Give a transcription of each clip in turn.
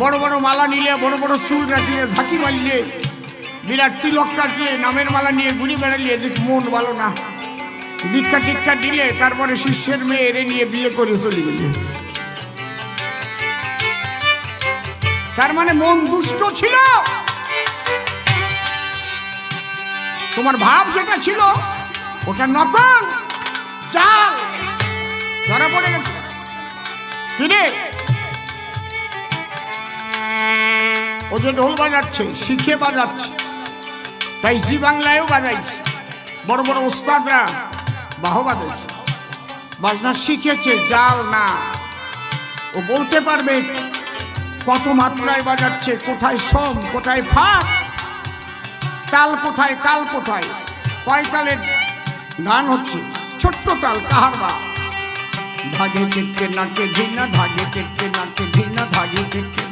বড় বড় মালা নিলে, বড় বড় চুল রাখলে ঝাঁকি মারলে, বিরাট তিলক কাটলে নামের মালা নিয়ে ঘুরি বেড়ালে দেখ মন ভালো না। দীক্ষা টিক্ষা দিলে, তারপরে শিষ্যের মেয়ে এরে নিয়ে বিয়ে করে চলে গেলে। তার মানে মন দুষ্ট ছিল? তোমার ভাব যেটা ছিল, ওটা নকল, চাল। ধরা পড়ে গেছে। ও যে ঢোল বাজাচ্ছে শিখে বাজাচ্ছে। তাই জি বাংলায়ও বাজাইছে। বড় বড় ওস্তাদরা বাহ বাজাইছে বাজনা শিখেছে, জাল না। ও বলতে পারবে কত মাত্রায় বাজাচ্ছে, কোথায় সোম, কোথায় ফাঁক, তাল কোথায় কাল কোথায়, কয় তালের গান হচ্ছে, ছোট্ট তাল কাহার বা? ধাগে কেটে নাকে ঘৃণা, ধাগে কেটে নাকে ঘৃণা, ধাগে কেটে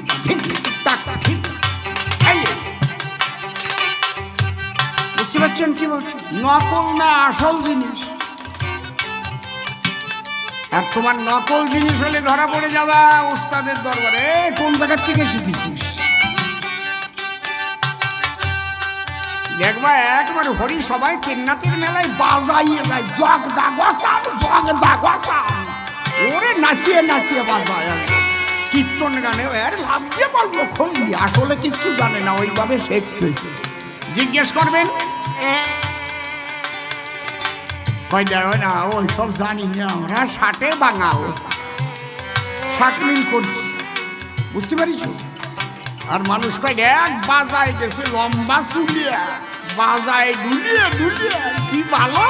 বুঝতে পারছেন কি বলছি নকল না আসল জিনিস? আর তোমার নকল জিনিস হলে ধরা পড়ে যাবা ওস্তাদের দরবারে। কোন জায়গার থেকে শিখেছিস? দেখবা, একবার হরি সবাই কেন্নাতের মেলায় বাজাইয়ে যায় জগ দা গসান জগ দা গসান ওরে নাচিয়ে নাচিয়ে বাজায়। কীর্তন গানে এর লাভ দিয়ে বলব খুললি আসলে কিচ্ছু জানে না, ওইভাবে শেখছে। জিজ্ঞেস করবেন কয় দেখো না জানি না আমরা ষাটে করছি বুঝতে আর মানুষ কয় এক বাজায় গেছে লম্বা চুলিয়া, বাজায় কি ভালো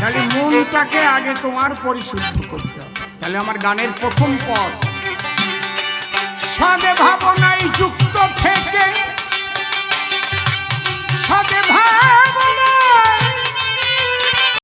তাহলে মনটাকে আগে তোমার পরিশুদ্ধ করতে হবে। তাহলে আমার গানের প্রথম পদ সদে ভাবনায়